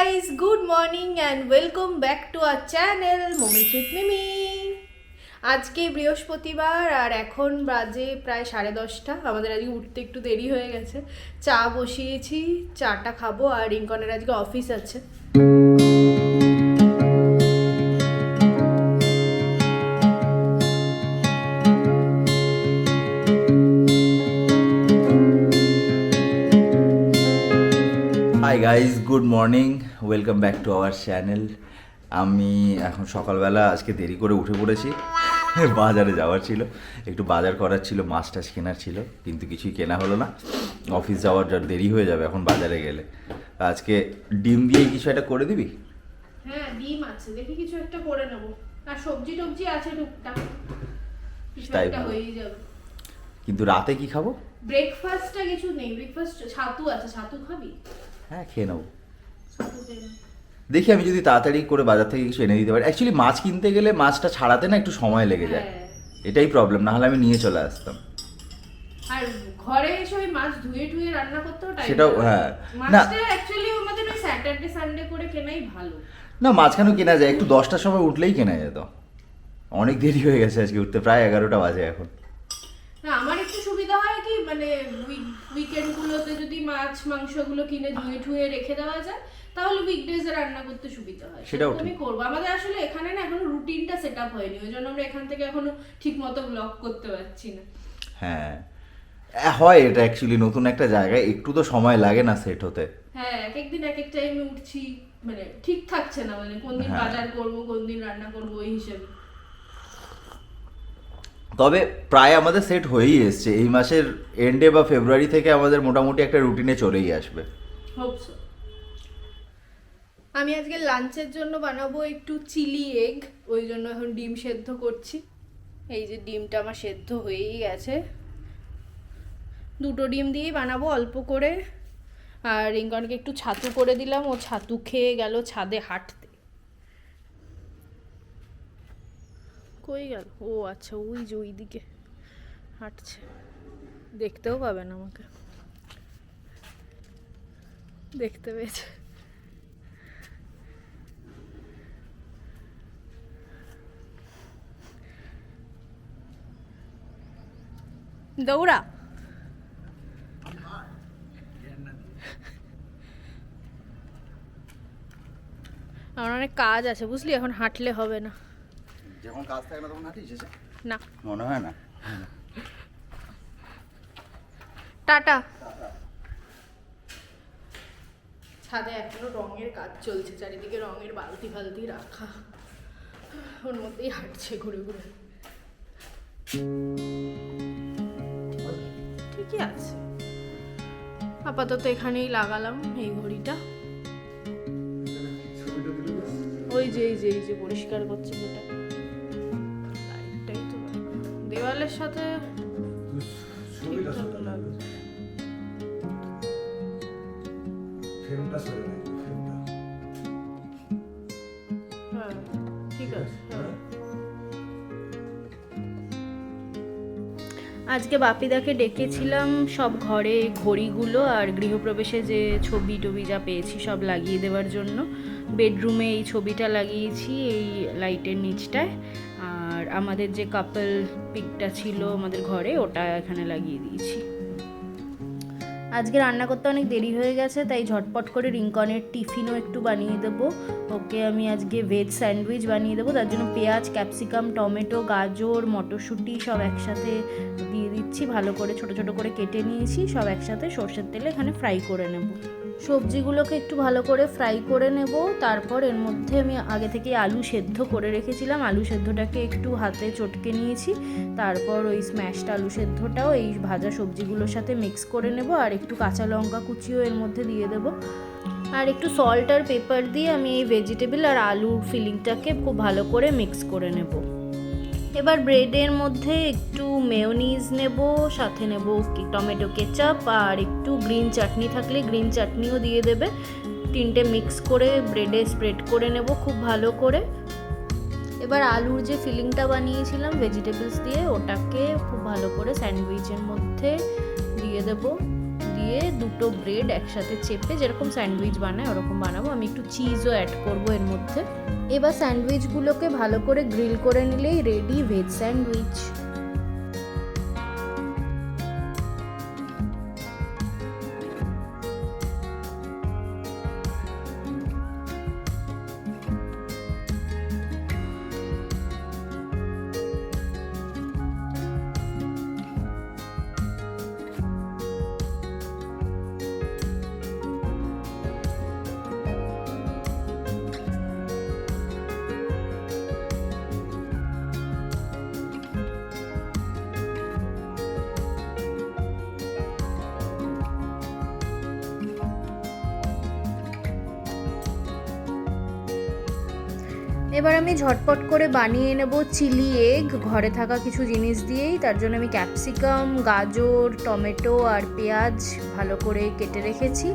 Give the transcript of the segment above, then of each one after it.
Guys good morning and welcome back to our channel moments with Mimi আজকে বৃহস্পতিবার আর এখন বাজে প্রায় সাড়ে দশটা। আমাদের আজকে উঠতে একটু দেরি হয়ে গেছে। চা বসিয়েছি, চাটা খাব আর রিঙ্কনের আজকে অফিস আছে। Hi guys good morning welcome back to our channel আমি এখন সকালবেলা আজকে দেরি করে উঠে পড়েছি। বাজারে যাওয়ার ছিল। একটু বাজার করার ছিল মাছ টাছ কেনার ছিল কিন্তু কিছুই কেনা হলো না। অফিস যাওয়ার যা দেরি হয়ে যাবে এখন বাজারে গেলে। আজকে ডিম দিয়ে কিছু একটা করে দিবি? হ্যাঁ ডিম আছে। দেখি কিছু একটা করে নেব। আর সবজি টবজি আছে টুকটাক। তাই হয়েই যাবে। কিন্তু রাতে কি খাব? ব্রেকফাস্টটা কিছু নেই। ব্রেকফাস্ট ছাতু আছে। ছাতু খাবি? হ্যাঁ খেয়ে নেব। দেখি আমি যদি তাড়াতাড়ি করে বাজার থেকে কিছু এনে দিতে পারি। অ্যাকচুয়ালি মাছ কিনতে গেলে মাছটা ছাড়াতে না একটু সময় লেগে যায়। হ্যাঁ। এটাই প্রবলেম না হলে আমি নিয়ে চলে আসতাম। আর ঘরে এসে ওই মাছ ধুয়ে রান্না করতেও টাইম সেটাও, হ্যাঁ। মাছটা অ্যাকচুয়ালি আমাদের ওই স্যাটারডে সানডে করে কেনাই ভালো। না মাঝখানেও কেনা যায়। একটু দশটার সময় উঠলেই কেনা যেত। অনেক দেরি হয়ে গেছে আজকে উঠতে প্রায় এগারোটা বাজে এখন। না আমার একটু সুবিধা হয় কি মানে উইকেন্ড গুলোতে যদি মাছ মাংসগুলো কিনে ধুয়ে ঠুয়ে রেখে দেওয়া যায় তাহলে উইকডেজে রান্না করতে সুবিধা হয়। সেটাও আমি করব। আমাদের আসলে এখানে না এখনও রুটিনটা সেট আপ হয়নি। ওই জন্য আমরা এখান থেকে এখনও ঠিক মতো ব্লগ করতে পারছি না। হ্যাঁ। হয় এটা অ্যাকচুয়ালি নতুন একটা জায়গায়। একটু তো সময় লাগে না সেট হতে। হ্যাঁ এক একদিন এক এক টাইমে উঠছি। মানে ঠিক থাকছে না। মানে কোন দিন হ্যাঁ। বাজার করব কোন দিন রান্না করব এই হিসেবে। তবে প্রায় আমাদের সেট হয়েই এসছে। এই মাসের এন্ডে বা ফেব্রুয়ারি থেকে আমাদের মোটামুটি একটা রুটিনে চলেই আসবে। হোপ সো আমি আজকে লাঞ্চের জন্য বানাবো একটু চিলি এগ, ওই জন্য এখন ডিম সেদ্ধ করছি। এই যে ডিমটা আমার সেদ্ধ হয়েই গেছে। দুটো ডিম দিয়েই বানাবো অল্প করে। আর রিঙ্কনকে একটু ছাতু করে দিলাম, ও ছাতু খেয়ে গেল ছাদে হাঁটতে। কই গেল? ও আচ্ছা ওই যে ওই দিকে হাঁটছে। দেখতেও পাবেন আমাকে। দেখতে পেয়েছে। দৌড়া। আমার অনেক কাজ আছে বুঝলি? এখন হাঁটলে হবে না। যখন কাজ থাকে না তখন হাঁটিস না। মনে হয় না? টাটা। ছাদে এখনও রঙের কাজ চলছে চারিদিকে রঙের বালতি ফালতি রাখা। ওর মধ্যেই হাঁটছে ঘুরে ঘুরে। ঠিকই আছে। আপাতত এখানেই লাগালাম এই ঘড়িটা। ওই যে এই যে এই যে পরিষ্কার করছে যেটা লাইটটাই তো দেওয়ালের সাথে হ্যাঁ ঠিক আছে। আজকে বাপিদাকে ডেকেছিলাম সব ঘরে ঘড়িগুলো আর গৃহপ্রবেশে যে ছবি টবি যা পেয়েছি সব লাগিয়ে দেওয়ার জন্য। বেডরুমে এই ছবিটা লাগিয়েছি এই লাইটের নিচটায়। আর আমাদের যে কাপল পিকটা ছিল আমাদের ঘরে ওটা এখানে লাগিয়ে দিয়েছি। আজকে রান্না করতে অনেক দেরি হয়ে গেছে, তাই ঝটপট করে রিঙ্কনের টিফিনও একটু বানিয়ে দেবো। ওকে আমি আজকে ভেজ স্যান্ডউইচ বানিয়ে দেবো, তার জন্য পেঁয়াজ ক্যাপসিকাম টমেটো, গাজর, মটরশুঁটি সব একসাথে দিয়ে দিচ্ছি, ভালো করে ছোট ছোট করে কেটে নিয়েছি, সব একসাথে সর্ষের তেলে এখানে ফ্রাই করে নেব। সবজিগুলোকে একটু ভালো করে ফ্রাই করে নেব, তারপর এর মধ্যে আমি আগে থেকে আলু সেদ্ধ করে রেখেছিলাম, আলু সেদ্ধটাকে একটু হাতে চটকে নিয়েছি, তারপর ওই স্ম্যাশড আলু সেদ্ধটাও এই ভাজা সবজিগুলোর সাথে মিক্স করে নেব, আর একটু কাঁচা লঙ্কা কুচিও এর মধ্যে দিয়ে দেব। আর একটু সল্ট আর পেপার দিয়ে আমি এই ভেজিটেবল আর আলুর ফিলিংটাকে খুব ভালো করে মিক্স করে নেব। এবার ব্রেডের মধ্যে একটু মেয়োনিজ নেব, সাথে নেব টমেটো কেচাপ আর একটু গ্রিন চাটনি থাকলে গ্রিন চাটনিও দিয়ে দেবে। তিনটে মিক্স করে ব্রেডে স্প্রেড করে নেব খুব ভালো করে। এবার আলুর যে ফিলিংটা বানিয়েছিলাম ভেজিটেবলস দিয়ে, ওটাকে খুব ভালো করে স্যান্ডউইচের মধ্যে দিয়ে দেব। দিয়ে দুটো ব্রেড একসাথে চেপে যেরকম স্যান্ডউইচ বানায়, ওরকম বানাবো। আমি একটু চিজও অ্যাড করব এর মধ্যে। এবার স্যান্ডউইচগুলোকে ভালো করে গ্রিল করে নিলেই রেডি ভেজ স্যান্ডউইচ এবার আমি ঝটপট করে বানিয়ে নেব চিলি এগ। ঘরে থাকা কিছু জিনিস দিয়েই। তার জন্য আমি ক্যাপসিকাম, গাজর, টমেটো আর পেঁয়াজ ভালো করে কেটে রেখেছি।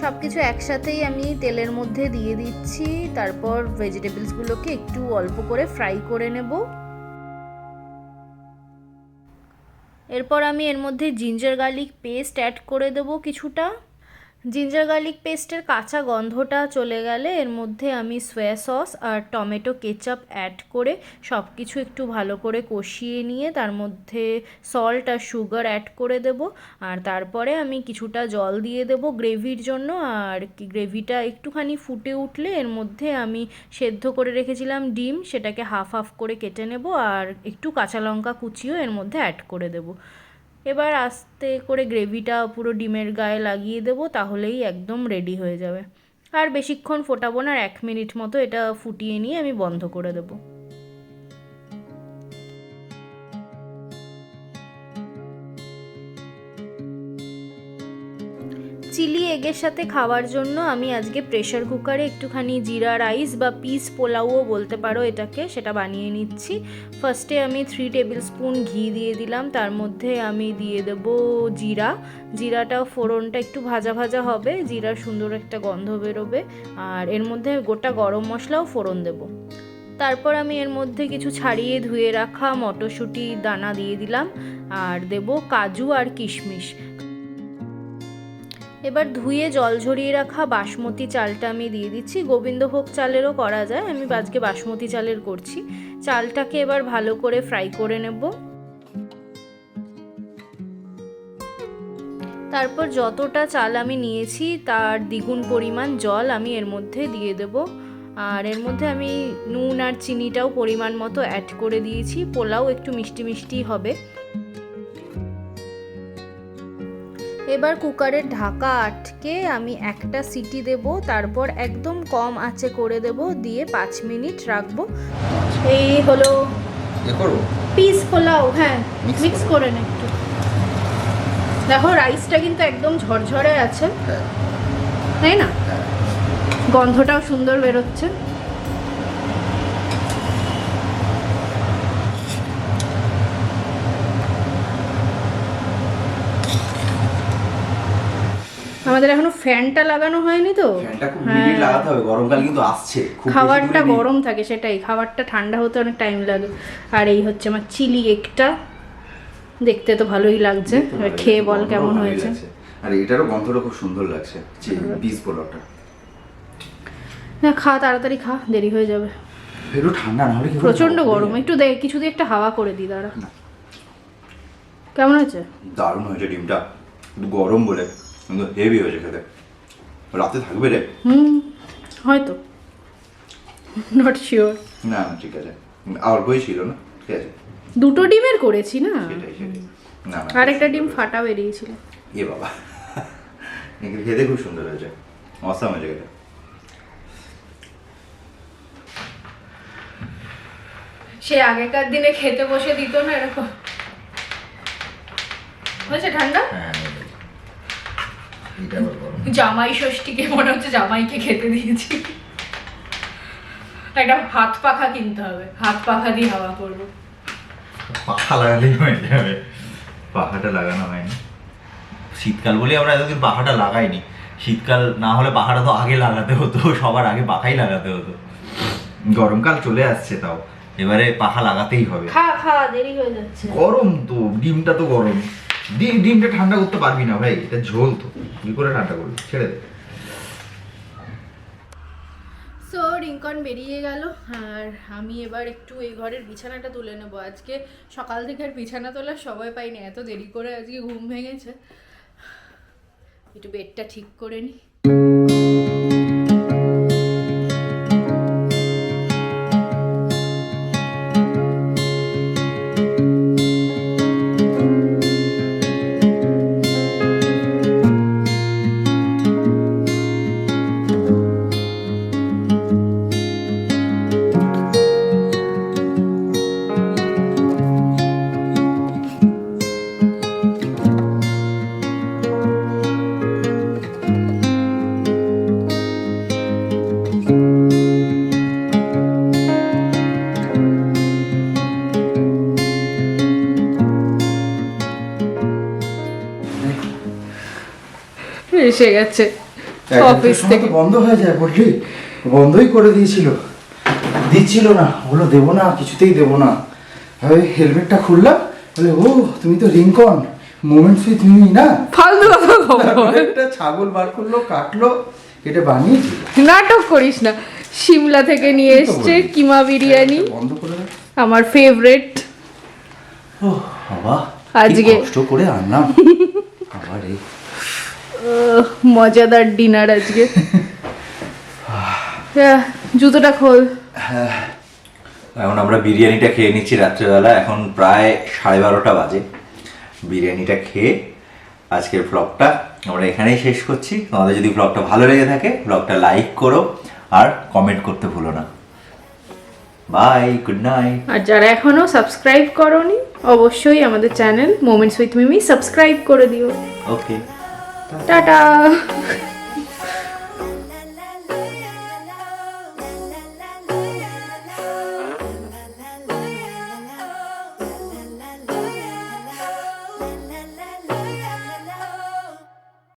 সব কিছু একসাথেই আমি তেলের মধ্যে দিয়ে দিচ্ছি। তারপর ভেজিটেবলসগুলোকে একটু অল্প করে ফ্রাই করে নেব। এরপর আমি এর মধ্যে জিঞ্জার গার্লিক পেস্ট অ্যাড করে দেবো কিছুটা। জিঞ্জার গার্লিক পেস্টের কাঁচা গন্ধটা চলে গেলে এর মধ্যে আমি সোয়া সস আর টমেটো কেচাপ অ্যাড করে সব কিছু একটু ভালো করে কষিয়ে নিয়ে তার মধ্যে সল্ট আর সুগার অ্যাড করে দেব। আর তারপরে আমি কিছুটা জল দিয়ে দেব গ্রেভির জন্য। আর গ্রেভিটা একটুখানি ফুটে উঠলে এর মধ্যে আমি সেদ্ধ করে রেখেছিলাম ডিম, সেটাকে হাফ হাফ করে কেটে নেব। আর একটু কাঁচা লঙ্কা কুচিও এর মধ্যে অ্যাড করে দেব। এবার আস্তে করে গ্রেভিটা পুরো ডিমের গায়ে লাগিয়ে দেবো, তাহলেই একদম রেডি হয়ে যাবে। আর বেশিক্ষণ ফোটাবো না এক মিনিট মতো এটা ফুটিয়ে নিয়ে আমি বন্ধ করে দেবো। চিলি এগের সাথে খাওয়ার জন্য আমি আজকে প্রেশার কুকারে একটুখানি জিরা রাইস বা পিস পোলাওও বলতে পারো এটাকে, সেটা বানিয়ে নিচ্ছি। ফার্স্টে আমি থ্রি টেবিল স্পুন ঘি দিয়ে দিলাম, তার মধ্যে আমি দিয়ে দেব জিরা। জিরাটা ফোড়নটা একটু ভাজা ভাজা হবে, জিরার সুন্দর একটা গন্ধ বেরোবে। আর এর মধ্যে গোটা গরম মশলাও ফোড়ন দেবো। তারপর আমি এর মধ্যে কিছু ছাড়িয়ে ধুয়ে রাখা মটরশুঁটি, দানা দিয়ে দিলাম। আর দেব কাজু আর কিশমিশ। এবার ধুয়ে জল ঝরিয়ে রাখা বাসমতি চালটা আমি দিয়ে দিচ্ছি। গোবিন্দভোগ চালেরও করা যায়, আমি আজকে বাসমতি চালের করছি। চালটাকে এবার ভালো করে ফ্রাই করে নেব। তারপর যতটা চাল আমি নিয়েছি, তার দ্বিগুণ পরিমাণ জল আমি এর মধ্যে দিয়ে দেব। আর এর মধ্যে আমি নুন আর চিনিটাও পরিমাণ মতো অ্যাড করে দিয়েছি। পোলাও একটু মিষ্টি মিষ্টি হবে। এবার কুকারের ঢাকা আটকে আমি একটা সিটি দেব তারপর একদম কম আঁচে করে দেব দিয়ে পাঁচ মিনিট রাখব। এই হলো পিস পোলাও হ্যাঁ মিক্স করে। নে একটু। দেখো রাইসটা কিন্তু একদম ঝরঝরে আছে। হ্যাঁ। তাই না? হ্যাঁ। গন্ধটাও সুন্দর বেরোচ্ছে। আমাদের এখনও ফ্যানটা লাগানো হয়নি তো। ফ্যানটা খুব হ্যাঁ। মিনিট লাগাতে হবে গরমকাল কিন্তু আসছে। খাবারটা গরম থাকে সেটাই। খাবারটা ঠান্ডা হতে অনেক টাইম লাগে। আর এই হচ্ছে আমার চিলি এগটা। দেখতে তো ভালোই লাগছে। খেয়ে বল কেমন হয়েছে? আর এটারও গন্ধটা খুব সুন্দর লাগছে পিস পোলাওটা না খা তাড়াতাড়ি খা দেরি হয়ে যাবে। একটু ঠান্ডা না হলে প্রচণ্ড গরম। একটু দে কিছু দিয়ে একটা হাওয়া করে দি দাঁড়া। কেমন হয়েছে? দারুণ হয়েছে ডিমটা। গরম বলে। কিন্তু হেভি হয়েছে খেতে রাতে থাকবে রে হুম হয়তো নট শিওর না না ঠিক আছে অল্পই ছিল না ঠিক আছে দুটো ডিমের করেছি না সেটাই সেটাই না না আর একটা ডিম ফাটা বেরিয়েছিল এ বাবা কিন্তু খেতে খুব সুন্দর হয়েছে অসাম হয়েছে খেতে সে আগেকার দিনে খেতে বসে দিত না এরকম হয়েছে ঠান্ডা হ্যাঁ জামাই ষষ্ঠীকে মনে হচ্ছে জামাইকে খেতে দিয়েছি। একটা হাত পাখা কিনতে হবে হাত পাখা দিয়ে হাওয়া করব। পাখা লাগালেই হয়ে যাবে পাখাটা লাগানো হয়নি। শীতকাল বলে আমরা এতদিন পাখাটা লাগাইনি। শীতকাল না হলে পাখাটা তো আগে লাগাতে হতো সবার আগে পাখাই লাগাতে হতো। গরমকাল চলে আসছে তাও এবারে পাখা লাগাতেই হবে। খা খা দেরি হয়ে যাচ্ছে। গরম তো ডিমটা তো গরম। ডিম, ডিমটা ঠান্ডা করতে পারবি না ভাই, এটা ঝোল তো। কি করে ঠান্ডা করবি? ছেড়ে দে। সো রিঙ্কন বেরিয়ে গেল, আর আমি এবার একটু এই ঘরের বিছানাটা তুলে নেব। আজকে সকাল থেকে আর বিছানা তোলার সময় পাইনি, এত দেরি করে আজকে ঘুম ভেঙেছে। একটু বেডটা ঠিক করে নিই এসে গেছে। অফিস থেকে। বন্ধ হয়ে যায় বললি বন্ধই করে দিয়েছিল। দিচ্ছিল না। বলো দেবো না কিছুতেই দেবো না। ওই হেলমেটটা খুললাম। বলে ও তুমি তো রিঙ্কন মোমেন্টস উইথ মি না? ফালতু কথা একটা ছাগল বার করল কাটলো এটা বানিয়েছিল। নাটক করিস না। সিমলা থেকে নিয়ে এসছে কিমা বিরিয়ানি। বন্ধ করে আমার ফেভারিট ও বাবা আজকে- আজকে কষ্ট করে আনলাম। আবার এই মজাদার ডিনার আজকে। জুতোটা খোল। এখন আমরা বিরিয়ানিটা খেয়ে নিচ্ছি রাত্রেবেলা। এখন প্রায় সাড়ে বারোটা বাজে। বিরিয়ানিটা খেয়ে আজকের ব্লগটা আমরা এখানেই শেষ করছি। তোমাদের যদি ব্লগটা ভালো লেগে থাকে ব্লগটা লাইক করো আর কমেন্ট করতে ভুলো না। বাই গুড নাইট আর যারা এখনও সাবস্ক্রাইব করনি অবশ্যই আমাদের channel moments with Mimi subscribe করে দিও। ওকে টাটা